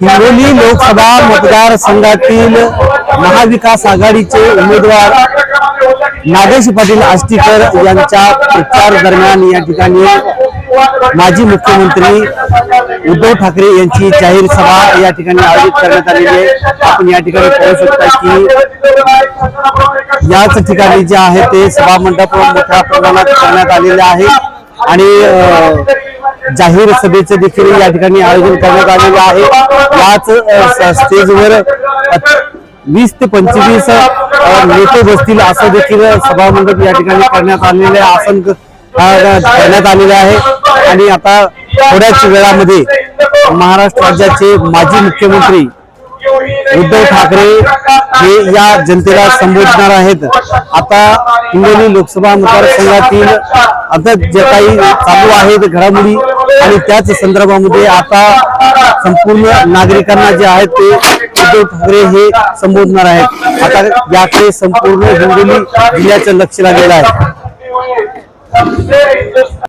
हिंगोली लोकसभा मतदारसंघातील महाविकास आघाडीचे उमेदवार नागेश पाटील आष्टीकर यांच्या प्रचार दरम्यान या ठिकाणी माजी मुख्यमंत्री उद्धव ठाकरे यांची जाहीर सभा या ठिकाणी आयोजित करण्यात आलेली आहे. आपण या ठिकाणी पाहू शकता की याच ठिकाणी जे आहे ते सभा मंडप मोठ्या प्रमाणात करण्यात आलेले आहे. आणि जाहीर सभेचे देखील या ठिकाणी आयोजन करण्यात आलेले आहे. याच स्टेजवर वीस ते पंचवीस नेते बसतील असं देखील सभामंडप या ठिकाणी करण्यात आलेले आसन करण्यात आलेले आहे. आणि आता थोड्याच वेळामध्ये महाराष्ट्र राज्याचे माजी मुख्यमंत्री उद्धव ठाकरे हे या जनतेला संबोधणार आहेत. आता हिंगोली लोकसभा मतदारसंघातील आता जे काही चालू आहेत घडामोडी आणि त्याच संदर्भामध्ये आता संपूर्ण नागरिकांना जे आहेत ते उद्धव ठाकरे हे संबोधणार आहेत. आता याकडे संपूर्ण हिंगोली जिल्ह्याचं लक्ष लागलेलं आहे.